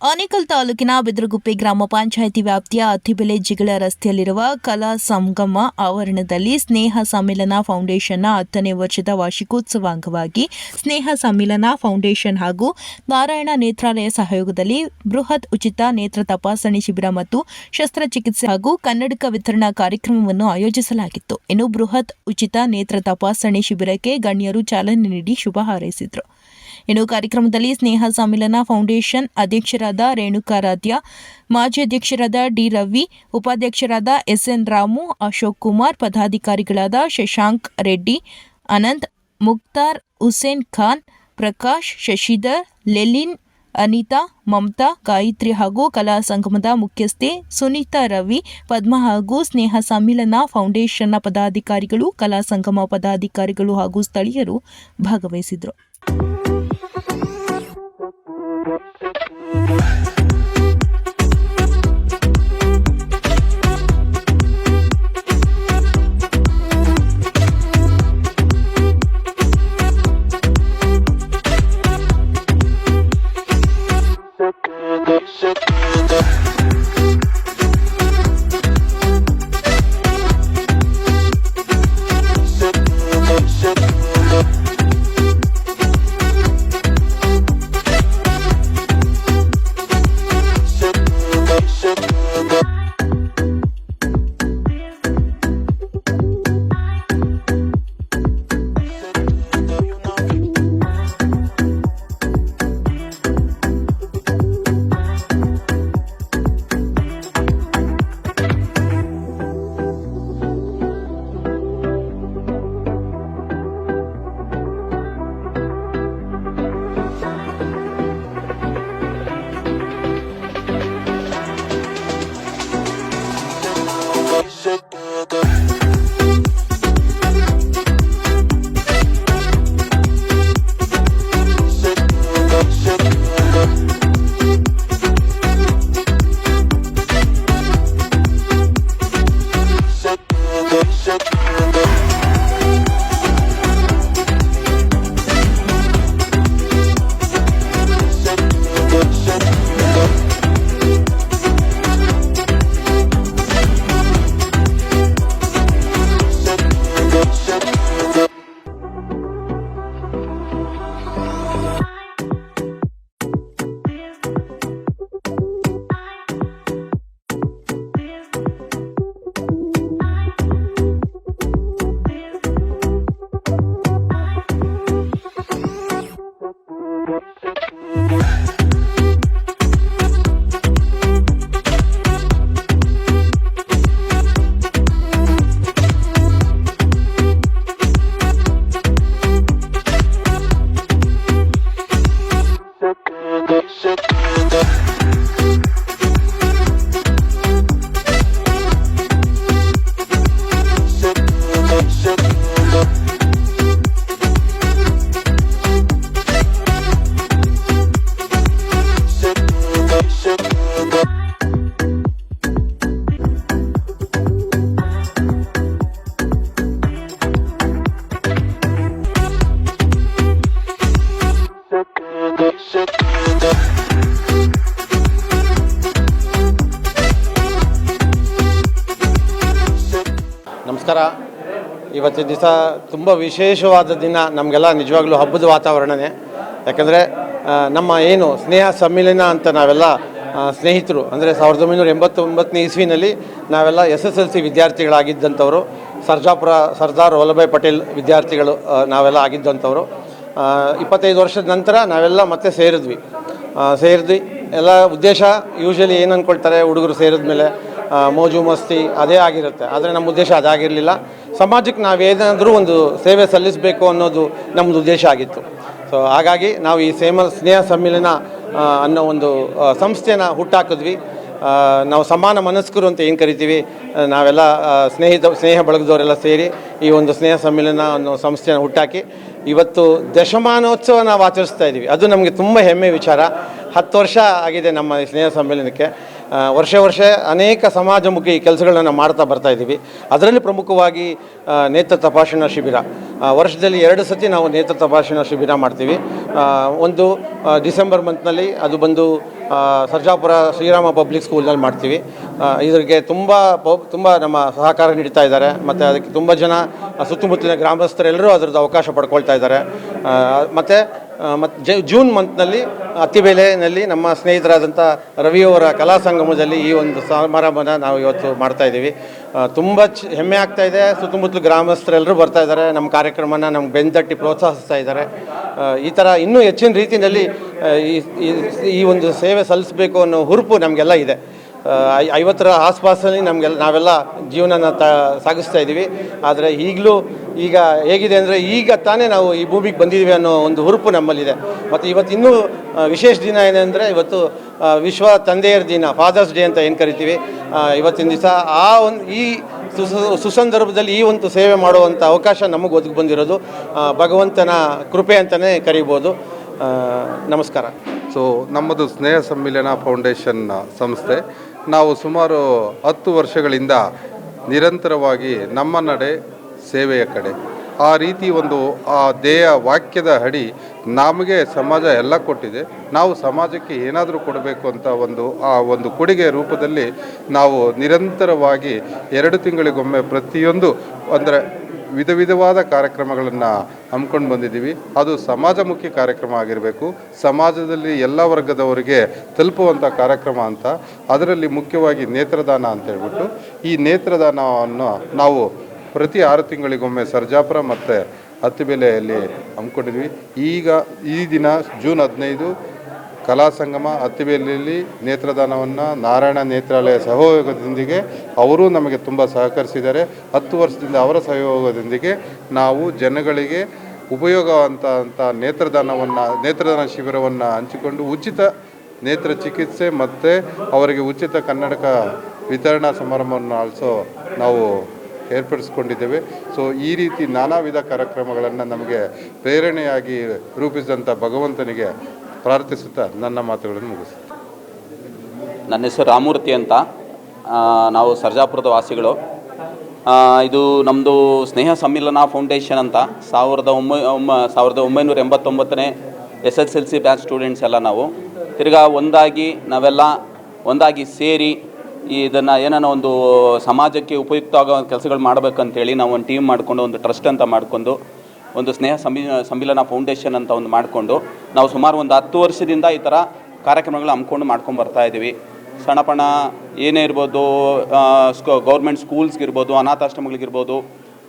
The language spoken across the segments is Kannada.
ಆನೇಕಲ್ ತಾಲೂಕಿನ ಬಿದ್ರಗುಪ್ಪೆ ಗ್ರಾಮ ಪಂಚಾಯಿತಿ ವ್ಯಾಪ್ತಿಯ ಅತ್ತಿಬೆಲೆ ಜಿಗಳ ರಸ್ತೆಯಲ್ಲಿರುವ ಕಲಾ ಸಂಗಮ ಆವರಣದಲ್ಲಿ ಸ್ನೇಹ ಸಮ್ಮೇಳನ ಫೌಂಡೇಶನ್ನ ಹತ್ತನೇ ವರ್ಷದ ವಾರ್ಷಿಕೋತ್ಸವ ಅಂಗವಾಗಿ ಸ್ನೇಹ ಸಮ್ಮೇಳನ ಫೌಂಡೇಶನ್ ಹಾಗೂ ನಾರಾಯಣ ನೇತ್ರಾಲಯ ಸಹಯೋಗದಲ್ಲಿ ಬೃಹತ್ ಉಚಿತ ನೇತ್ರ ತಪಾಸಣೆ ಶಿಬಿರ ಮತ್ತು ಶಸ್ತ್ರಚಿಕಿತ್ಸೆ ಹಾಗೂ ಕನ್ನಡಕ ವಿತರಣಾ ಕಾರ್ಯಕ್ರಮವನ್ನು ಆಯೋಜಿಸಲಾಗಿತ್ತು. ಇನ್ನು ಬೃಹತ್ ಉಚಿತ ನೇತ್ರ ತಪಾಸಣೆ ಶಿಬಿರಕ್ಕೆ ಗಣ್ಯರು ಚಾಲನೆ ನೀಡಿ ಶುಭ ಹಾರೈಸಿದರು. ಇನ್ನು ಕಾರ್ಯಕ್ರಮದಲ್ಲಿ ಸ್ನೇಹ ಸಮ್ಮಿಲನ ಫೌಂಡೇಶನ್ ಅಧ್ಯಕ್ಷರಾದ ರೇಣುಕಾರಾಧ್ಯ ಮಾಜಿ ಅಧ್ಯಕ್ಷರಾದ ಡಿ ರವಿ, ಉಪಾಧ್ಯಕ್ಷರಾದ ಎಸ್ಎನ್ ರಾಮು, ಅಶೋಕ್ ಕುಮಾರ್, ಪದಾಧಿಕಾರಿಗಳಾದ ಶಶಾಂಕ್ ರೆಡ್ಡಿ, ಅನಂತ್, ಮುಕ್ತಾರ್ ಹುಸೇನ್ ಖಾನ್, ಪ್ರಕಾಶ್, ಶಶಿಧರ್, ಲೆಲಿನ್, ಅನಿತಾ, ಮಮತಾ, ಗಾಯತ್ರಿ ಹಾಗೂ ಕಲಾ ಸಂಗಮದ ಮುಖ್ಯಸ್ಥೆ ಸುನೀತಾ ರವಿ, ಪದ್ಮ ಹಾಗೂ ಸ್ನೇಹ ಸಮ್ಮಿಲನ ಫೌಂಡೇಶನ್ನ ಪದಾಧಿಕಾರಿಗಳು, ಕಲಾ ಸಂಗಮ ಪದಾಧಿಕಾರಿಗಳು ಹಾಗೂ ಸ್ಥಳೀಯರು ಭಾಗವಹಿಸಿದರು Thank you. ಇವತ್ತಿನ ದಿವಸ ತುಂಬ ವಿಶೇಷವಾದ ದಿನ ನಮಗೆಲ್ಲ ನಿಜವಾಗ್ಲೂ ಹಬ್ಬದ ವಾತಾವರಣನೇ. ಯಾಕಂದರೆ ನಮ್ಮ ಏನು ಸ್ನೇಹ ಸಮ್ಮಿಲನ ಅಂತ ನಾವೆಲ್ಲ ಸ್ನೇಹಿತರು, ಅಂದರೆ ಸಾವಿರದ ಒಂಬೈನೂರ ಎಂಬತ್ತೊಂಬತ್ತನೇ ಇಸ್ವಿನಲ್ಲಿ ನಾವೆಲ್ಲ ಎಸ್ ಎಸ್ ಎಲ್ ಸಿ ವಿದ್ಯಾರ್ಥಿಗಳಾಗಿದ್ದಂಥವರು, ಸರ್ಜಾಪುರ, ಸರ್ದಾರ್ ವಲ್ಲಭಾಯ್ ಪಟೇಲ್ ವಿದ್ಯಾರ್ಥಿಗಳು ನಾವೆಲ್ಲ ಆಗಿದ್ದಂಥವರು. ಇಪ್ಪತ್ತೈದು ವರ್ಷದ ನಂತರ ನಾವೆಲ್ಲ ಮತ್ತೆ ಸೇರಿದ್ವಿ. ಸೇರಿದ್ವಿ. ಎಲ್ಲ ಉದ್ದೇಶ ಯೂಶಲಿ ಏನು ಅಂದ್ಕೊಳ್ತಾರೆ ಹುಡುಗರು ಸೇರಿದ್ಮೇಲೆ ಮೇಲೆ ಮೋಜು ಮಸ್ತಿ ಅದೇ ಆಗಿರುತ್ತೆ. ಆದರೆ ನಮ್ಮ ಉದ್ದೇಶ ಅದಾಗಿರಲಿಲ್ಲ. ಸಮಾಜಕ್ಕೆ ನಾವು ಏನಾದರೂ ಒಂದು ಸೇವೆ ಸಲ್ಲಿಸಬೇಕು ಅನ್ನೋದು ನಮ್ಮದು ಉದ್ದೇಶ ಆಗಿತ್ತು. ಸೊ ಹಾಗಾಗಿ ನಾವು ಈ ಸೇಮ ಸ್ನೇಹ ಸಮ್ಮಿಲನ ಆ, ಅನ್ನೋ ಒಂದು ಸಂಸ್ಥೆನ ಹುಟ್ಟಾಕಿದ್ವಿ. ನಾವು ಸಮಾನ ಮನಸ್ಕರು ಅಂತ ಏನು ಕರಿತೀವಿ? ನಾವೆಲ್ಲ ಸ್ನೇಹಿತ ಸ್ನೇಹ ಬಳಗದವರೆಲ್ಲ ಸೇರಿ ಈ ಒಂದು ಸ್ನೇಹ ಸಮ್ಮಿಲನ ಅನ್ನೋ ಸಂಸ್ಥೆನ ಹುಟ್ಟಾಕಿ ಇವತ್ತು ದಶಮಾನೋತ್ಸವ ನಾವು ಆಚರಿಸ್ತಾ ಇದ್ದೀವಿ ಅದು ನಮಗೆ ತುಂಬ ಹೆಮ್ಮೆ ವಿಚಾರ. ಹತ್ತು ವರ್ಷ ಆಗಿದೆ ನಮ್ಮ ಸ್ನೇಹ ಸಮ್ಮೇಳನಕ್ಕೆ ವರ್ಷ ವರ್ಷ ಅನೇಕ ಸಮಾಜಮುಖಿ ಕೆಲಸಗಳನ್ನು ಮಾಡ್ತಾ ಬರ್ತಾ ಇದ್ದೀವಿ. ಅದರಲ್ಲಿ ಪ್ರಮುಖವಾಗಿ ನೇತ್ರ ತಪಾಸಣಾ ಶಿಬಿರ. ವರ್ಷದಲ್ಲಿ ಎರಡು ಸತಿ ನಾವು ನೇತ್ರ ತಪಾಸಣಾ ಶಿಬಿರ ಮಾಡ್ತೀವಿ. ಒಂದು ಡಿಸೆಂಬರ್ ಮಂತ್ನಲ್ಲಿ ಅದು ಬಂದು ಸರ್ಜಾಪುರ ಶ್ರೀರಾಮ ಪಬ್ಲಿಕ್ ಸ್ಕೂಲ್ನಲ್ಲಿ ಮಾಡ್ತೀವಿ. ಇದರಿಗೆ ತುಂಬ ಪ, ತುಂಬ ನಮ್ಮ ಸಹಕಾರ ನೀಡ್ತಾ ಇದ್ದಾರೆ. ಮತ್ತು ಅದಕ್ಕೆ ತುಂಬ ಜನ ಸುತ್ತಮುತ್ತಲಿನ ಗ್ರಾಮಸ್ಥರೆಲ್ಲರೂ ಅದರದ್ದು ಅವಕಾಶ ಪಡ್ಕೊಳ್ತಾ ಇದ್ದಾರೆ. ಮತ್ತು ಮತ್ತು ಜ, ಜೂನ್ ಮಂತ್ನಲ್ಲಿ ಅತ್ತಿಬೆಲೆಯಲ್ಲಿ ನಮ್ಮ ಸ್ನೇಹಿತರಾದಂಥ ರವಿಯವರ ಕಲಾ ಸಂಗಮದಲ್ಲಿ ಈ ಒಂದು ಸಮಾರಂಭನ ನಾವು ಇವತ್ತು ಮಾಡ್ತಾ ಇದ್ದೀವಿ. ತುಂಬ ಚ, ಹೆಮ್ಮೆ ಆಗ್ತಾ ಇದೆ. ಸುತ್ತಮುತ್ತಲು ಗ್ರಾಮಸ್ಥರೆಲ್ಲರೂ ಬರ್ತಾ ಇದ್ದಾರೆ. ನಮ್ಮ ಕಾರ್ಯಕ್ರಮನ ನಮ್ಗೆ ಬೆಂತಟ್ಟಿ ಪ್ರೋತ್ಸಾಹಿಸ್ತಾ ಇದ್ದಾರೆ. ಈ ಥರ ಇನ್ನೂ ಹೆಚ್ಚಿನ ರೀತಿಯಲ್ಲಿ ಈ ಒಂದು ಸೇವೆ ಸಲ್ಲಿಸಬೇಕು ಅನ್ನೋ ಹುರುಪು ನಮಗೆಲ್ಲ ಇದೆ. ಐವತ್ತರ ಆಸ್ಪಾಸಲ್ಲಿ ನಮಗೆಲ್ಲ ನಾವೆಲ್ಲ ಜೀವನನ ತ, ಸಾಗಿಸ್ತಾ ಇದ್ದೀವಿ. ಆದರೆ ಈಗಲೂ ಈಗ ಹೇಗಿದೆ ಅಂದರೆ ಈಗ ತಾನೇ ನಾವು ಈ ಭೂಮಿಗೆ ಬಂದಿದ್ದೀವಿ ಅನ್ನೋ ಒಂದು ಹುರುಪು ನಮ್ಮಲ್ಲಿದೆ. ಮತ್ತು ಇವತ್ತು ಇನ್ನೂ ವಿಶೇಷ ದಿನ ಏನಂದರೆ ಇವತ್ತು ವಿಶ್ವ ತಂದೆಯರ ದಿನ ಫಾದರ್ಸ್ ಡೇ ಅಂತ ಏನು ಕರಿತೀವಿ ಇವತ್ತಿನ ದಿವಸ ಆ ಒಂದು, ಈ ಸುಸ- ಸುಸಂದರ್ಭದಲ್ಲಿ ಈ ಒಂದು ಸೇವೆ ಮಾಡುವಂಥ ಅವಕಾಶ ನಮಗೆ ಒದಗಿ ಬಂದಿರೋದು. ಭಗವಂತನ ಕೃಪೆ ಅಂತಲೇ ಕರಿಬೋದು. ನಮಸ್ಕಾರ. ಸೊ ನಮ್ಮದು ಸ್ನೇಹ ಸಮ್ಮಿಲನ ಫೌಂಡೇಶನ್ ಸಂಸ್ಥೆ. ನಾವು ಸುಮಾರು ಹತ್ತು ವರ್ಷಗಳಿಂದ ನಿರಂತರವಾಗಿ ನಮ್ಮ ನಡೆ ಸೇವೆಯ ಕಡೆ. ಆ ರೀತಿ ಒಂದು, ಆ ಧ್ಯೇಯ ವಾಕ್ಯದ ಅಡಿ ನಮಗೆ ಸಮಾಜ ಎಲ್ಲ ಕೊಟ್ಟಿದೆ. ನಾವು ಸಮಾಜಕ್ಕೆ ಏನಾದರೂ ಕೊಡಬೇಕು ಅಂತ ಒಂದು, ಆ ಒಂದು ಕೊಡುಗೆ ರೂಪದಲ್ಲಿ ನಾವು ನಿರಂತರವಾಗಿ ಎರಡು ತಿಂಗಳಿಗೊಮ್ಮೆ ಪ್ರತಿಯೊಂದು, ಅಂದರೆ ವಿಧ ವಿಧವಾದ ಕಾರ್ಯಕ್ರಮಗಳನ್ನು ಹಮ್ಮಿಕೊಂಡು ಬಂದಿದ್ದೀವಿ. ಅದು ಸಮಾಜಮುಖಿ ಕಾರ್ಯಕ್ರಮ ಆಗಿರಬೇಕು. ಸಮಾಜದಲ್ಲಿ ಎಲ್ಲ ವರ್ಗದವರಿಗೆ ತಲುಪುವಂಥ ಕಾರ್ಯಕ್ರಮ ಅಂತ ಅದರಲ್ಲಿ ಮುಖ್ಯವಾಗಿ ನೇತ್ರದಾನ ಅಂತ ಹೇಳ್ಬಿಟ್ಟು ಈ ನೇತ್ರದಾನವನ್ನು ನಾವು ಪ್ರತಿ ಆರು ತಿಂಗಳಿಗೊಮ್ಮೆ ಸರ್ಜಾಪುರ ಮತ್ತು ಹತ್ತಿಬೆಲೆಯಲ್ಲಿ ಹಮ್ಮಿಕೊಂಡಿದ್ವಿ ಈಗ ಈ ದಿನ ಜೂನ್ ಹದಿನೈದು ಕಲಾ ಸಂಗಮ ಅತ್ತಿಬೇಲಿಯಲ್ಲಿ ನೇತ್ರದಾನವನ್ನು ನಾರಾಯಣ ನೇತ್ರಾಲಯ ಸಹಯೋಗದೊಂದಿಗೆ ಅವರೂ ನಮಗೆ ತುಂಬ ಸಹಕರಿಸಿದ್ದಾರೆ. ಹತ್ತು ವರ್ಷದಿಂದ ಅವರ ಸಹಯೋಗದೊಂದಿಗೆ ನಾವು ಜನಗಳಿಗೆ ಉಪಯೋಗವಂತ ಅಂತ ನೇತ್ರದಾನವನ್ನು, ನೇತ್ರದಾನ ಶಿಬಿರವನ್ನು ಹಂಚಿಕೊಂಡು ಉಚಿತ ನೇತ್ರ ಚಿಕಿತ್ಸೆ ಮತ್ತು ಅವರಿಗೆ ಉಚಿತ ಕನ್ನಡಕ ವಿತರಣಾ ಸಮಾರಂಭವನ್ನು ಆಲ್ಸೋ ನಾವು ಏರ್ಪಡಿಸ್ಕೊಂಡಿದ್ದೇವೆ. ಸೊ ಈ ರೀತಿ ನಾನಾ ವಿಧ ಕಾರ್ಯಕ್ರಮಗಳನ್ನು ನಮಗೆ ಪ್ರೇರಣೆಯಾಗಿ ರೂಪಿಸಿದಂಥ ಭಗವಂತನಿಗೆ ಪ್ರಾರ್ಥಿಸುತ್ತಾ ನನ್ನ ಮಾತುಗಳನ್ನು ಮುಗಿಸ್ತೀನಿ ನನ್ನ ಹೆಸರು ರಾಮೂರ್ತಿ ಅಂತ. ನಾವು ಸರ್ಜಾಪುರದ ವಾಸಿಗಳು. ಇದು ನಮ್ಮದು ಸ್ನೇಹ ಸಮ್ಮಿಲನ ಫೌಂಡೇಶನ್ ಅಂತ. ಸಾವಿರದ ಒಂಬೈ ಸಾವಿರದ ಒಂಬೈನೂರ ಎಂಬತ್ತೊಂಬತ್ತನೇ S S L C batch students ಎಲ್ಲ ನಾವು. ತಿರ್ಗಾ ಒಂದಾಗಿ ನಾವೆಲ್ಲ ಒಂದಾಗಿ ಸೇರಿ ಇದನ್ನು ಏನೋ ಒಂದು ಸಮಾಜಕ್ಕೆ ಉಪಯುಕ್ತ ಆಗೋ ಕೆಲಸಗಳು ಮಾಡಬೇಕಂತೇಳಿ ನಾವು ಒಂದು ಟೀಮ್ ಮಾಡಿಕೊಂಡು ಒಂದು ಟ್ರಸ್ಟ್ ಅಂತ ಮಾಡಿಕೊಂಡು ಒಂದು ಸ್ನೇಹ ಸಮಿ ಸಮ್ಮಿಲನ ಫೌಂಡೇಶನ್ ಅಂತ ಒಂದು ಮಾಡಿಕೊಂಡು ನಾವು ಸುಮಾರು ಒಂದು ಹತ್ತು ವರ್ಷದಿಂದ ಈ ಥರ ಕಾರ್ಯಕ್ರಮಗಳು ಹಮ್ಮಿಕೊಂಡು ಮಾಡ್ಕೊಂಡು ಬರ್ತಾ ಇದ್ದೀವಿ. ಸಣ್ಣಪಣ ಏನೇ ಇರ್ಬೋದು ಸ್ಕೂ ಗೌರ್ಮೆಂಟ್ ಸ್ಕೂಲ್ಸ್ಗಿರ್ಬೋದು ಅನಾಥಾಶ್ರಮಗಳಿಗಿರ್ಬೋದು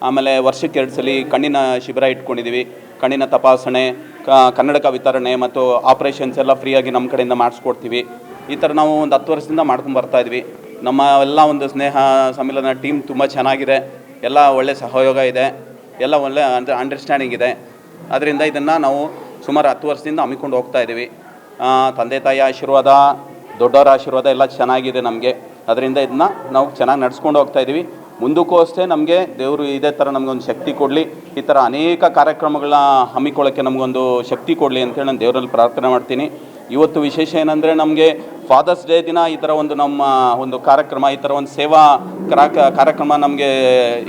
ಆಮೇಲೆ ವರ್ಷಕ್ಕೆ ಎರಡು ಸಲ ಕಣ್ಣಿನ ಶಿಬಿರ ಇಟ್ಕೊಂಡಿದ್ದೀವಿ. ಕಣ್ಣಿನ ತಪಾಸಣೆ ಕನ್ನಡಕ ವಿತರಣೆ ಮತ್ತು ಆಪ್ರೇಷನ್ಸ್ ಎಲ್ಲ ಫ್ರೀಯಾಗಿ ನಮ್ಮ ಕಡೆಯಿಂದ ಮಾಡಿಸ್ಕೊಡ್ತೀವಿ. ಈ ಥರ ನಾವು ಒಂದು ಹತ್ತು ವರ್ಷದಿಂದ ಮಾಡ್ಕೊಂಡು ಬರ್ತಾ ಇದ್ವಿ ನಮ್ಮ ಎಲ್ಲ ಒಂದು ಸ್ನೇಹ ಸಮ್ಮಿಲನ ಟೀಮ್ ತುಂಬ ಚೆನ್ನಾಗಿದೆ. ಎಲ್ಲ ಒಳ್ಳೆಯ ಸಹಯೋಗ ಇದೆ. ಎಲ್ಲ ಒಳ್ಳೆ ಅಂದರೆ ಅಂಡರ್ಸ್ಟ್ಯಾಂಡಿಂಗ್ ಇದೆ. ಅದರಿಂದ ಇದನ್ನು ನಾವು ಸುಮಾರು ಹತ್ತು ವರ್ಷದಿಂದ ಹಮ್ಮಿಕೊಂಡು ಹೋಗ್ತಾ ಇದ್ದೀವಿ ತಂದೆ ತಾಯಿ ಆಶೀರ್ವಾದ, ದೊಡ್ಡವರ ಆಶೀರ್ವಾದ ಎಲ್ಲ ಚೆನ್ನಾಗಿದೆ ನಮಗೆ. ಅದರಿಂದ ಇದನ್ನ ನಾವು ಚೆನ್ನಾಗಿ ನಡ್ಸ್ಕೊಂಡು ಹೋಗ್ತಾ ಇದ್ದೀವಿ ಮುಂದಕ್ಕೂ ಅಷ್ಟೇ ನಮಗೆ ದೇವರು ಇದೇ ಥರ ನಮಗೊಂದು ಶಕ್ತಿ ಕೊಡಲಿ. ಈ ಥರ ಅನೇಕ ಕಾರ್ಯಕ್ರಮಗಳನ್ನ ಹಮ್ಮಿಕೊಳ್ಳೋಕ್ಕೆ ನಮಗೊಂದು ಶಕ್ತಿ ಕೊಡಲಿ ಅಂತೇಳಿ ನಾನು ದೇವರಲ್ಲಿ ಪ್ರಾರ್ಥನೆ ಮಾಡ್ತೀನಿ. ಇವತ್ತು ವಿಶೇಷ ಏನಂದರೆ ನಮಗೆ ಫಾದರ್ಸ್ ಡೇ ದಿನ ಈ ಥರ ಒಂದು ನಮ್ಮ ಒಂದು ಕಾರ್ಯಕ್ರಮ, ಈ ಥರ ಒಂದು ಸೇವಾ ಕ್ರಾಕ ಕಾರ್ಯಕ್ರಮ ನಮಗೆ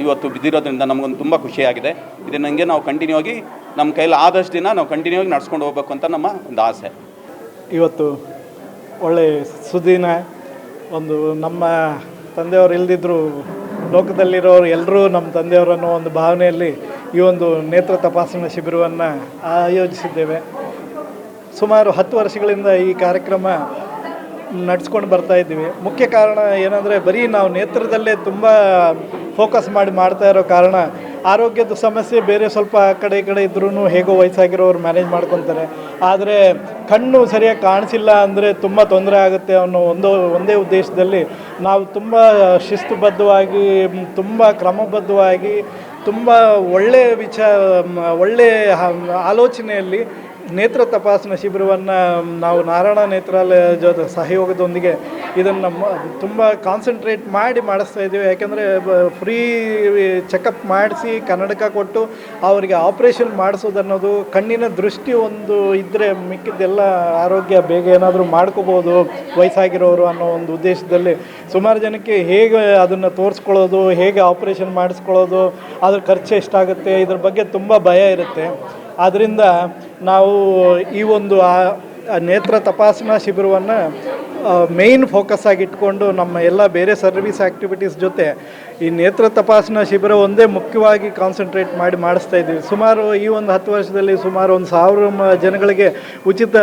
ಇವತ್ತು ಬಿದ್ದಿರೋದ್ರಿಂದ ನಮಗೊಂದು ತುಂಬ ಖುಷಿಯಾಗಿದೆ. ಇದು ನನಗೆ ನಾವು ಕಂಟಿನ್ಯೂ ಆಗಿ ನಮ್ಮ ಕೈಲಿ ಆದಷ್ಟು ದಿನ ನಾವು ಕಂಟಿನ್ಯೂ ಆಗಿ ನಡ್ಸ್ಕೊಂಡು ಹೋಗ್ಬೇಕು ಅಂತ ನಮ್ಮ ಒಂದು ಆಸೆ. ಇವತ್ತು ಒಳ್ಳೆ ಸುದಿನ, ಒಂದು ನಮ್ಮ ತಂದೆಯವರು ಇಲ್ದಿದ್ರು ಲೋಕದಲ್ಲಿರೋರು ಎಲ್ಲರೂ ನಮ್ಮ ತಂದೆಯವರನ್ನು ಒಂದು ಭಾವನೆಯಲ್ಲಿ ಈ ಒಂದು ನೇತ್ರ ತಪಾಸಣಾ ಶಿಬಿರವನ್ನು ಆಯೋಜಿಸಿದ್ದೇವೆ. ಸುಮಾರು ಹತ್ತು ವರ್ಷಗಳಿಂದ ಈ ಕಾರ್ಯಕ್ರಮ ನಡ್ಸ್ಕೊಂಡು ಬರ್ತಾ ಇದ್ದೀವಿ. ಮುಖ್ಯ ಕಾರಣ ಏನಂದರೆ ಬರೀ ನಾವು ನೇತ್ರದಲ್ಲೇ ತುಂಬ ಫೋಕಸ್ ಮಾಡಿ ಮಾಡ್ತಾ ಇರೋ ಕಾರಣ ಆರೋಗ್ಯದ ಸಮಸ್ಯೆ ಬೇರೆ ಸ್ವಲ್ಪ ಆ ಕಡೆ ಈ ಕಡೆ ಇದ್ರೂ ಹೇಗೋ ವಯಸ್ಸಾಗಿರೋರು ಮ್ಯಾನೇಜ್ ಮಾಡ್ಕೊತಾರೆ. ಆದರೆ ಕಣ್ಣು ಸರಿಯಾಗಿ ಕಾಣಿಸಿಲ್ಲ ಅಂದರೆ ತುಂಬ ತೊಂದರೆ ಆಗುತ್ತೆ ಅನ್ನೋ ಒಂದು, ಒಂದೇ ಉದ್ದೇಶದಲ್ಲಿ ನಾವು ತುಂಬ ಶಿಸ್ತುಬದ್ಧವಾಗಿ, ತುಂಬ ಕ್ರಮಬದ್ಧವಾಗಿ, ತುಂಬ ಒಳ್ಳೆಯ ವಿಚಾರ ಒಳ್ಳೆಯ ಆಲೋಚನೆಯಲ್ಲಿ ನೇತ್ರ ತಪಾಸಣಾ ಶಿಬಿರವನ್ನು ನಾವು ನಾರಾಯಣ ನೇತ್ರಾಲಯ ಜೊತೆ ಸಹಯೋಗದೊಂದಿಗೆ ಇದನ್ನು ತುಂಬ ಕಾನ್ಸಂಟ್ರೇಟ್ ಮಾಡಿ ಮಾಡಿಸ್ತಾ ಇದ್ದೀವಿ. ಯಾಕೆಂದರೆ ಫ್ರೀ ಚೆಕಪ್ ಮಾಡಿಸಿ ಕನ್ನಡಕ ಕೊಟ್ಟು ಅವರಿಗೆ ಆಪ್ರೇಷನ್ ಮಾಡಿಸೋದನ್ನೋದು ಕಣ್ಣಿನ ದೃಷ್ಟಿ ಒಂದು ಇದ್ದರೆ ಮಿಕ್ಕಿದ್ದೆಲ್ಲ ಆರೋಗ್ಯ ಬೇಗ ಏನಾದರೂ ಮಾಡ್ಕೋಬೋದು ವಯಸ್ಸಾಗಿರೋರು ಅನ್ನೋ ಒಂದು ಉದ್ದೇಶದಲ್ಲಿ ಸುಮಾರು ಜನಕ್ಕೆ ಹೇಗೆ ಅದನ್ನು ತೋರಿಸ್ಕೊಳ್ಳೋದು, ಹೇಗೆ ಆಪ್ರೇಷನ್ ಮಾಡಿಸ್ಕೊಳ್ಳೋದು, ಅದ್ರ ಖರ್ಚು ಎಷ್ಟಾಗುತ್ತೆ, ಇದ್ರ ಬಗ್ಗೆ ತುಂಬ ಭಯ ಇರುತ್ತೆ. ಆದ್ದರಿಂದ ನಾವು ಈ ಒಂದು ಆ- ನೇತ್ರ ತಪಾಸಣಾ ಶಿಬಿರವನ್ನು ಮೇನ್ ಫೋಕಸ್ ಆಗಿ ಇಟ್ಕೊಂಡು ನಮ್ಮ ಎಲ್ಲ ಬೇರೆ ಸರ್ವಿಸ್ ಆ್ಯಕ್ಟಿವಿಟೀಸ್ ಜೊತೆ ಈ ನೇತ್ರ ತಪಾಸಣಾ ಶಿಬಿರ ಒಂದೇ ಮುಖ್ಯವಾಗಿ ಕಾನ್ಸಂಟ್ರೇಟ್ ಮಾಡಿ ಮಾಡಿಸ್ತಾ ಇದ್ದೀವಿ. ಸುಮಾರು ಈ ಒಂದು ಹತ್ತು ವರ್ಷದಲ್ಲಿ ಸುಮಾರು ಒಂದು ಸಾವಿರ ಜನಗಳಿಗೆ ಉಚಿತ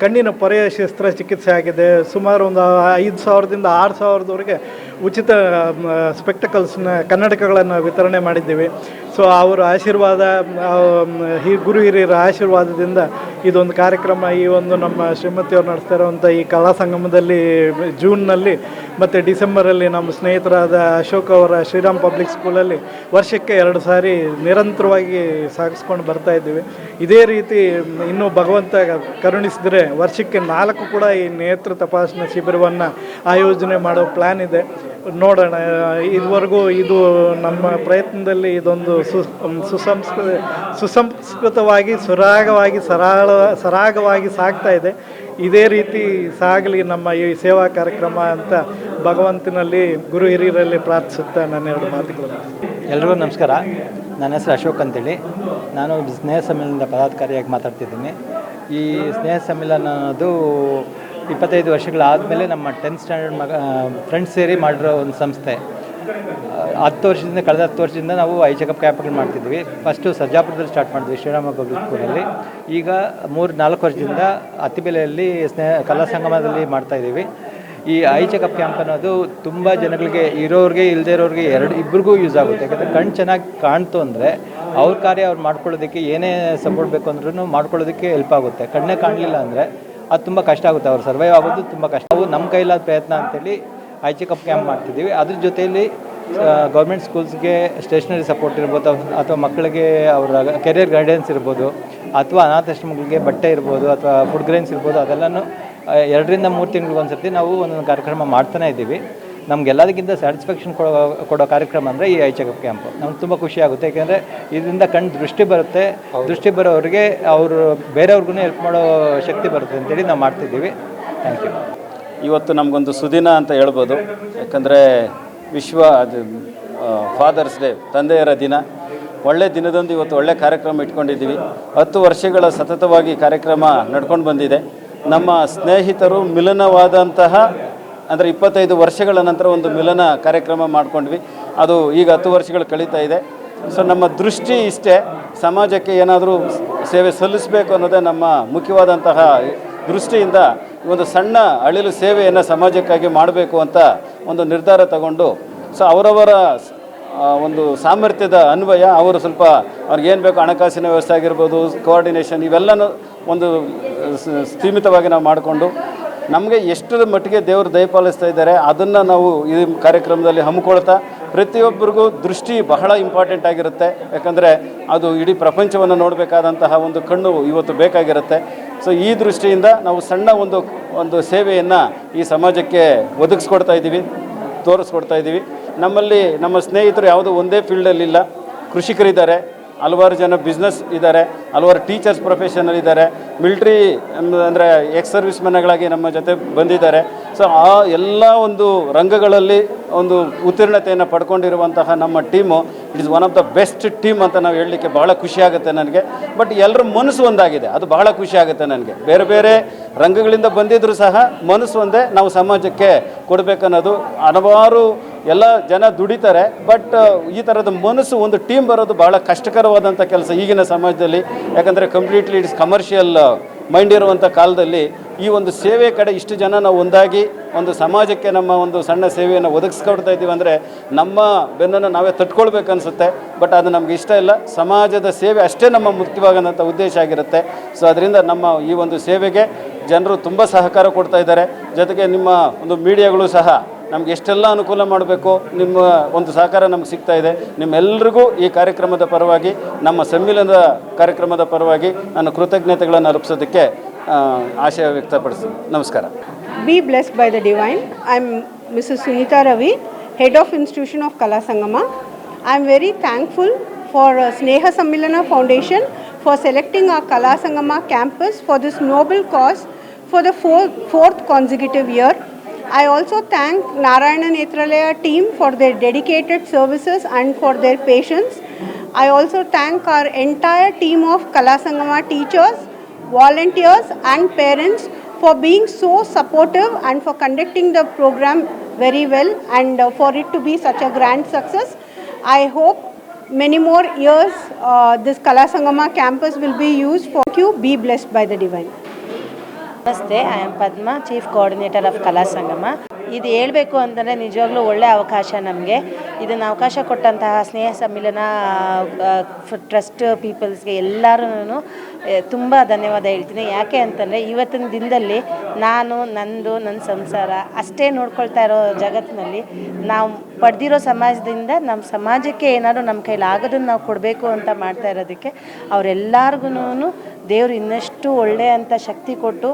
ಕಣ್ಣಿನ ಪೊರೆಯ ಶಸ್ತ್ರಚಿಕಿತ್ಸೆ ಆಗಿದೆ. ಸುಮಾರು ಒಂದು ಐದು ಸಾವಿರದಿಂದ ಆರು ಸಾವಿರದವರೆಗೆ ಉಚಿತ ಸ್ಪೆಕ್ಟಕಲ್ಸ್ನ ಕನ್ನಡಕಗಳನ್ನು ವಿತರಣೆ ಮಾಡಿದ್ದೀವಿ. ಸೊ ಅವರ ಆಶೀರ್ವಾದ ಹೀ ಗುರು ಹಿರಿಯರ ಆಶೀರ್ವಾದದಿಂದ ಇದೊಂದು ಕಾರ್ಯಕ್ರಮ, ಈ ಒಂದು ನಮ್ಮ ಶ್ರೀಮತಿಯವರು ನಡೆಸ್ತಾ ಇರುವಂಥ ಈ ಕಲಾ ಸಂಗಮದಲ್ಲಿ, ಜೂನ್ನಲ್ಲಿ ಮತ್ತು ಡಿಸೆಂಬರಲ್ಲಿ ನಮ್ಮ ಸ್ನೇಹಿತರಾದ ಅಶೋಕ್ ಅವರ ಶ್ರೀರಾಮ್ ಪಬ್ಲಿಕ್ ಸ್ಕೂಲಲ್ಲಿ ವರ್ಷಕ್ಕೆ ಎರಡು ಸಾರಿ ನಿರಂತರವಾಗಿ ಸಾಗಿಸ್ಕೊಂಡು ಬರ್ತಾ ಇದ್ದೀವಿ. ಇದೇ ರೀತಿ, ಇನ್ನೂ ಭಗವಂತ ಕರುಣಿಸಿದರೆ ವರ್ಷಕ್ಕೆ ನಾಲ್ಕು ಕೂಡ ಈ ನೇತ್ರ ತಪಾಸಣಾ ಶಿಬಿರವನ್ನು ಆಯೋಜನೆ ಮಾಡೋ ಪ್ಲ್ಯಾನ್ ಇದೆ. ನೋಡೋಣ. ಇದುವರೆಗೂ ಇದು ನಮ್ಮ ಪ್ರಯತ್ನದಲ್ಲಿ ಇದೊಂದು ಸುಸಂಸ್ಕೃತ ಸುಸಂಸ್ಕೃತವಾಗಿ ಸುರಾಗವಾಗಿ ಸರಾಳ, ಸರಾಗವಾಗಿ ಸಾಗ್ತಾ ಇದೆ. ಇದೇ ರೀತಿ ಸಾಗಲಿ ನಮ್ಮ ಈ ಸೇವಾ ಕಾರ್ಯಕ್ರಮ ಅಂತ ಭಗವಂತನಲ್ಲಿ, ಗುರು ಹಿರಿಯರಲ್ಲಿ ಪ್ರಾರ್ಥಿಸುತ್ತಾ ನನ್ನ ಎರಡು ಮಾತುಗಳು. ಎಲ್ರಿಗೂ ನಮಸ್ಕಾರ. ನನ್ನ ಹೆಸರು ಅಶೋಕ್ ಅಂತೇಳಿ. ನಾನು ಸ್ನೇಹ ಸಮ್ಮೇಳನದ ಪದಾಧಿಕಾರಿಯಾಗಿ ಮಾತಾಡ್ತಿದ್ದೀನಿ. ಈ ಸ್ನೇಹ ಸಮ್ಮೇಳನ ಅನ್ನೋದು ಇಪ್ಪತ್ತೈದು ವರ್ಷಗಳಾದಮೇಲೆ ನಮ್ಮ ಟೆಂತ್ ಸ್ಟ್ಯಾಂಡರ್ಡ್ ಮಗ ಫ್ರೆಂಡ್ಸ್ ಸೇರಿ ಮಾಡಿರೋ ಒಂದು ಸಂಸ್ಥೆ. ಹತ್ತು ವರ್ಷದಿಂದ, ಕಳೆದ ಹತ್ತು ವರ್ಷದಿಂದ ನಾವು ಐ ಚೆಕಪ್ ಕ್ಯಾಂಪ್ಗಳು ಮಾಡ್ತಿದ್ವಿ. ಫಸ್ಟು ಸರ್ಜಾಪುರದಲ್ಲಿ ಸ್ಟಾರ್ಟ್ ಮಾಡಿದ್ವಿ ಶ್ರೀರಾಮ ಪಬ್ಲಿಕ್ ಸ್ಕೂಲಲ್ಲಿ ಈಗ ಮೂರು, ನಾಲ್ಕು ವರ್ಷದಿಂದ ಅತ್ತಿಬೆಲೆಯಲ್ಲಿ ಸ್ನೇಹ, ಕಲಾ ಸಂಗಮದಲ್ಲಿ ಮಾಡ್ತಾಯಿದ್ದೀವಿ ಈ ಐ ಚೆಕಪ್ ಕ್ಯಾಂಪ್ ಅನ್ನೋದು ತುಂಬ ಜನಗಳಿಗೆ, ಇರೋರಿಗೆ ಇಲ್ಲದೆ ಇರೋರಿಗೆ ಎರಡು ಇಬ್ಬರಿಗೂ ಯೂಸ್ ಆಗುತ್ತೆ. ಯಾಕಂದರೆ ಕಣ್ಣು ಚೆನ್ನಾಗಿ ಕಾಣ್ತು ಅಂದರೆ ಅವ್ರ ಕಾರ್ಯ ಅವ್ರು ಮಾಡ್ಕೊಳ್ಳೋದಕ್ಕೆ ಏನೇ ಸಪೋರ್ಟ್ ಬೇಕು ಅಂದ್ರೂ ಮಾಡ್ಕೊಳ್ಳೋದಕ್ಕೆ ಹೆಲ್ಪ್ ಆಗುತ್ತೆ. ಕಣ್ಣೇ ಕಾಣಲಿಲ್ಲ ಅಂದರೆ ಅದು ತುಂಬ ಕಷ್ಟ ಆಗುತ್ತೆ, ಅವ್ರು ಸರ್ವೈವ್ ಆಗೋದು ತುಂಬ ಕಷ್ಟ. ಅವು ನಮ್ಮ ಕೈಲಾದ ಪ್ರಯತ್ನ ಅಂತೇಳಿ ಐ ಚೆಕಪ್ ಕ್ಯಾಂಪ್ ಮಾಡ್ತಿದ್ದೀವಿ. ಅದ್ರ ಜೊತೆಯಲ್ಲಿ ಗೌರ್ಮೆಂಟ್ ಸ್ಕೂಲ್ಸ್ಗೆ ಸ್ಟೇಷನರಿ ಸಪೋರ್ಟ್ ಇರ್ಬೋದು, ಅಥವಾ ಮಕ್ಕಳಿಗೆ ಅವರ ಕೆರಿಯರ್ ಗೈಡೆನ್ಸ್ ಇರ್ಬೋದು, ಅಥವಾ ಅನಾಥಾಶ್ರಮಗಳಿಗೆ ಬಟ್ಟೆ ಇರ್ಬೋದು, ಅಥವಾ ಫುಡ್ ಗ್ರೈನ್ಸ್ ಇರ್ಬೋದು, ಅದೆಲ್ಲನೂ ಎರಡರಿಂದ ಮೂರು ತಿಂಗಳಿಗೆ ಸರ್ತಿ ನಾವು ಒಂದೊಂದು ಕಾರ್ಯಕ್ರಮ ಮಾಡ್ತಾನೆ ಇದ್ದೀವಿ. ನಮಗೆಲ್ಲದಕ್ಕಿಂತ ಸ್ಯಾಟಿಸ್ಫ್ಯಾಕ್ಷನ್ ಕೊಡೋ ಕೊಡೋ ಕಾರ್ಯಕ್ರಮ ಅಂದರೆ ಈ ಐ ಚೆಕಪ್ ಕ್ಯಾಂಪು ನಮ್ಗೆ ತುಂಬ ಖುಷಿ ಆಗುತ್ತೆ. ಯಾಕೆಂದರೆ ಇದರಿಂದ ಕಣ್ಣು ದೃಷ್ಟಿ ಬರುತ್ತೆ. ದೃಷ್ಟಿ ಬರೋರಿಗೆ ಅವರು ಬೇರೆಯವ್ರಿಗೂ ಹೆಲ್ಪ್ ಮಾಡೋ ಶಕ್ತಿ ಬರುತ್ತೆ ಅಂತೇಳಿ ನಾವು ಮಾಡ್ತಿದ್ದೀವಿ. ಥ್ಯಾಂಕ್ ಯು ಇವತ್ತು ನಮಗೊಂದು ಸುದಿನ ಅಂತ ಹೇಳ್ಬೋದು. ಯಾಕಂದರೆ ವಿಶ್ವ ಅದು ಫಾದರ್ಸ್ ಡೇ ತಂದೆಯರ ದಿನ. ಒಳ್ಳೆ ದಿನದಂದು ಇವತ್ತು ಒಳ್ಳೆ ಕಾರ್ಯಕ್ರಮ ಇಟ್ಕೊಂಡಿದ್ದೀವಿ. ಹತ್ತು ವರ್ಷಗಳ ಸತತವಾಗಿ ಕಾರ್ಯಕ್ರಮ ನಡ್ಕೊಂಡು ಬಂದಿದೆ. ನಮ್ಮ ಸ್ನೇಹಿತರು ಮಿಲನವಾದಂತಹ ಅಂದರೆ ಇಪ್ಪತ್ತೈದು ವರ್ಷಗಳ ನಂತರ ಒಂದು ಮಿಲನ ಕಾರ್ಯಕ್ರಮ ಮಾಡ್ಕೊಂಡ್ವಿ. ಅದು ಈಗ ಹತ್ತು ವರ್ಷಗಳು ಕಳೀತಾ ಇದೆ. ಸೊ ನಮ್ಮ ದೃಷ್ಟಿ ಇಷ್ಟೇ. ಸಮಾಜಕ್ಕೆ ಏನಾದರೂ ಸೇವೆ ಸಲ್ಲಿಸಬೇಕು ಅನ್ನೋದೇ ನಮ್ಮ ಮುಖ್ಯವಾದಂತಹ ದೃಷ್ಟಿಯಿಂದ ಒಂದು ಸಣ್ಣ ಅಳಿಲು ಸೇವೆಯನ್ನು ಸಮಾಜಕ್ಕಾಗಿ ಮಾಡಬೇಕು ಅಂತ ಒಂದು ನಿರ್ಧಾರ ತಗೊಂಡು ಸೊ ಅವರವರ ಒಂದು ಸಾಮರ್ಥ್ಯದ ಅನ್ವಯ, ಅವರು ಸ್ವಲ್ಪ ಅವ್ರಿಗೇನು ಬೇಕು ಹಣಕಾಸಿನ ವ್ಯವಸ್ಥೆ ಆಗಿರ್ಬೋದು ಕೋಆರ್ಡಿನೇಷನ್ ಇವೆಲ್ಲನೂ ಒಂದು ಸೀಮಿತವಾಗಿ ನಾವು ಮಾಡಿಕೊಂಡು ನಮಗೆ ಎಷ್ಟರ ಮಟ್ಟಿಗೆ ದೇವರು ದಯಪಾಲಿಸ್ತಾ ಇದ್ದಾರೆ, ಅದನ್ನು ನಾವು ಈ ಕಾರ್ಯಕ್ರಮದಲ್ಲಿ ಹಮ್ಮಿಕೊಳ್ತಾ, ಪ್ರತಿಯೊಬ್ಬರಿಗೂ ದೃಷ್ಟಿ ಬಹಳ ಇಂಪಾರ್ಟೆಂಟ್ ಆಗಿರುತ್ತೆ. ಯಾಕಂದರೆ ಅದು ಇಡೀ ಪ್ರಪಂಚವನ್ನು ನೋಡಬೇಕಾದಂತಹ ಒಂದು ಕಣ್ಣು ಇವತ್ತು ಬೇಕಾಗಿರುತ್ತೆ. ಸೊ ಈ ದೃಷ್ಟಿಯಿಂದ ನಾವು ಸಣ್ಣ ಒಂದು ಒಂದು ಸೇವೆಯನ್ನು ಈ ಸಮಾಜಕ್ಕೆ ಒದಗಿಸ್ಕೊಡ್ತಾ ಇದ್ದೀವಿ, ತೋರಿಸ್ಕೊಡ್ತಾ ಇದ್ದೀವಿ. ನಮ್ಮಲ್ಲಿ ನಮ್ಮ ಸ್ನೇಹಿತರು ಯಾವುದೋ ಒಂದೇ ಫೀಲ್ಡಲ್ಲಿಲ್ಲ ಕೃಷಿಕರಿದ್ದಾರೆ. ಹಲವಾರು ಜನ ಬಿಸ್ನೆಸ್ ಇದ್ದಾರೆ, ಹಲವಾರು ಟೀಚರ್ಸ್ ಪ್ರೊಫೆಷನಲ್ ಇದ್ದಾರೆ ಮಿಲ್ಟ್ರಿ ಅಂದರೆ ಎಕ್ಸ್ ಸರ್ವಿಸ್ ಮೆನ್ಗಳಾಗಿ ನಮ್ಮ ಜೊತೆ ಬಂದಿದ್ದಾರೆ. ಸೊ ಆ ಎಲ್ಲ ಒಂದು ರಂಗಗಳಲ್ಲಿ ಒಂದು ಉತ್ತೀರ್ಣತೆಯನ್ನು ಪಡ್ಕೊಂಡಿರುವಂತಹ ನಮ್ಮ team it is one of the best team ಅಂತ ನಾವು ಹೇಳಲಿಕ್ಕೆ ಬಹಳ ಖುಷಿ ಆಗುತ್ತೆ ನನಗೆ. ಬಟ್ ಎಲ್ಲರ ಮನಸ್ಸು ಒಂದಾಗಿದೆ, ಅದು ಬಹಳ ಖುಷಿ ಆಗುತ್ತೆ ನನಗೆ. ಬೇರೆ ಬೇರೆ ರಂಗಗಳಿಂದ ಬಂದಿದ್ದರೂ ಸಹ ಮನಸ್ಸು ಒಂದೇ, ನಾವು ಸಮಾಜಕ್ಕೆ ಕೊಡಬೇಕನ್ನೋದು ಹಲವಾರು ಎಲ್ಲ ಜನ ದುಡಿತಾರೆ ಬಟ್ ಈ ಥರದ ಮನಸ್ಸು ಒಂದು ಟೀಮ್ ಬರೋದು ಬಹಳ ಕಷ್ಟಕರವಾದಂಥ ಕೆಲಸ ಈಗಿನ ಸಮಾಜದಲ್ಲಿ. ಯಾಕಂದರೆ ಕಂಪ್ಲೀಟ್ಲಿ ಇಟ್ಸ್ ಕಮರ್ಷಿಯಲ್ ಮೈಂಡ್ ಇರುವಂಥ ಕಾಲದಲ್ಲಿ ಈ ಒಂದು ಸೇವೆ ಕಡೆ ಇಷ್ಟು ಜನ ನಾವು ಒಂದಾಗಿ ಒಂದು ಸಮಾಜಕ್ಕೆ ನಮ್ಮ ಒಂದು ಸಣ್ಣ ಸೇವೆಯನ್ನು ಒದಗಿಸ್ಕೊಡ್ತಾ ಇದ್ದೀವಿ ಅಂದರೆ ನಮ್ಮ ಬೆನ್ನನ್ನು ನಾವೇ ತಟ್ಕೊಳ್ಬೇಕು ಅನಿಸುತ್ತೆ. ಬಟ್ ಅದು ನಮ್ಗೆ ಇಷ್ಟ ಇಲ್ಲ. ಸಮಾಜದ ಸೇವೆ ಅಷ್ಟೇ ನಮ್ಮ ಮುಖ್ಯವಾದಂಥ ಉದ್ದೇಶ ಆಗಿರುತ್ತೆ. ಸೊ ಅದರಿಂದ ನಮ್ಮ ಈ ಒಂದು ಸೇವೆಗೆ ಜನರು ತುಂಬ ಸಹಕಾರ ಕೊಡ್ತಾ ಇದ್ದಾರೆ. ಜೊತೆಗೆ ನಿಮ್ಮ ಒಂದು ಮೀಡಿಯಾಗಳು ಸಹ ನಮ್ಗೆ ಎಷ್ಟೆಲ್ಲ ಅನುಕೂಲ ಮಾಡಬೇಕು, ನಿಮ್ಮ ಒಂದು ಸಹಕಾರ ನಮ್ಗೆ ಸಿಗ್ತಾ ಇದೆ. ನಿಮ್ಮೆಲ್ಲರಿಗೂ ಈ ಕಾರ್ಯಕ್ರಮದ ಪರವಾಗಿ, ನಮ್ಮ ಸಮ್ಮಿಲನದ ಕಾರ್ಯಕ್ರಮದ ಪರವಾಗಿ ನಾನು ಕೃತಜ್ಞತೆಗಳನ್ನು ಅರ್ಪಿಸೋದಕ್ಕೆ ಆಶಯ ವ್ಯಕ್ತಪಡಿಸ್ತೀನಿ. ನಮಸ್ಕಾರ. Be blessed by the divine I am Mrs Sunita Ravi head of institution of Kala Sangama I am very thankful for Sneha Sammilana foundation for selecting ಆ Kala Sangama campus for this noble cause for the four fourth consecutive year I also thank Narayana Netralaya team for their dedicated services and for their patience. I also thank our entire team of Kala Sangama teachers, volunteers and parents for being so supportive and for conducting the program very well and uh, for it to be such a grand success. I hope many more years uh, this Kala Sangama campus will be used for you. Be blessed by the divine. ನಮಸ್ತೆ I am Padma chief coordinator of Kala Sangama ಇದು ಹೇಳಬೇಕು ಅಂತಂದರೆ ನಿಜವಾಗ್ಲೂ ಒಳ್ಳೆಯ ಅವಕಾಶ ನಮಗೆ. ಇದನ್ನು ಅವಕಾಶ ಕೊಟ್ಟಂತಹ ಸ್ನೇಹ ಸಮ್ಮಿಲನ ಟ್ರಸ್ಟ್ ಪೀಪಲ್ಸ್ಗೆ ಎಲ್ಲರೂ ತುಂಬ ಧನ್ಯವಾದ ಹೇಳ್ತೀನಿ. ಯಾಕೆ ಅಂತಂದರೆ ಇವತ್ತಿನ ದಿನದಲ್ಲಿ ನಾನು, ನಂದು ನನ್ನ ಸಂಸಾರ ಅಷ್ಟೇ ನೋಡ್ಕೊಳ್ತಾ ಇರೋ ಜಗತ್ತಿನಲ್ಲಿ ನಾವು ಪಡೆದಿರೋ ಸಮಾಜದಿಂದ ನಮ್ಮ ಸಮಾಜಕ್ಕೆ ಏನಾದರೂ ನಮ್ಮ ಕೈಲಿ ಆಗೋದನ್ನು ನಾವು ಕೊಡಬೇಕು ಅಂತ ಮಾಡ್ತಾ ಇರೋದಕ್ಕೆ ಅವರೆಲ್ಲರಿಗೂ ದೇವರು ಇನ್ನಷ್ಟು ಒಳ್ಳೆಯಂಥ ಶಕ್ತಿ ಕೊಟ್ಟು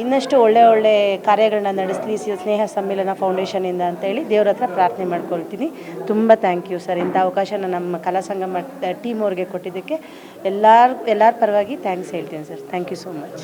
ಇನ್ನಷ್ಟು ಒಳ್ಳೆ ಒಳ್ಳೆ ಕಾರ್ಯಗಳನ್ನ ನಡೆಸಲಿ ಸ್ನೇಹ ಸಮ್ಮಿಲನ ಫೌಂಡೇಶನಿಂದ ಅಂತೇಳಿ ದೇವ್ರ ಹತ್ರ ಪ್ರಾರ್ಥನೆ ಮಾಡ್ಕೊಳ್ತೀನಿ. ತುಂಬ ಥ್ಯಾಂಕ್ ಯು ಸರ್ ಇಂಥ ಅವಕಾಶನ ನಮ್ಮ ಕಲಾ ಸಂಗಮ, ಟೀಮ್ ಅವ್ರಿಗೆ ಕೊಟ್ಟಿದ್ದಕ್ಕೆ. ಎಲ್ಲರ ಎಲ್ಲರ ಪರವಾಗಿ ಥ್ಯಾಂಕ್ಸ್ ಹೇಳ್ತೀನಿ sir. Thank you so much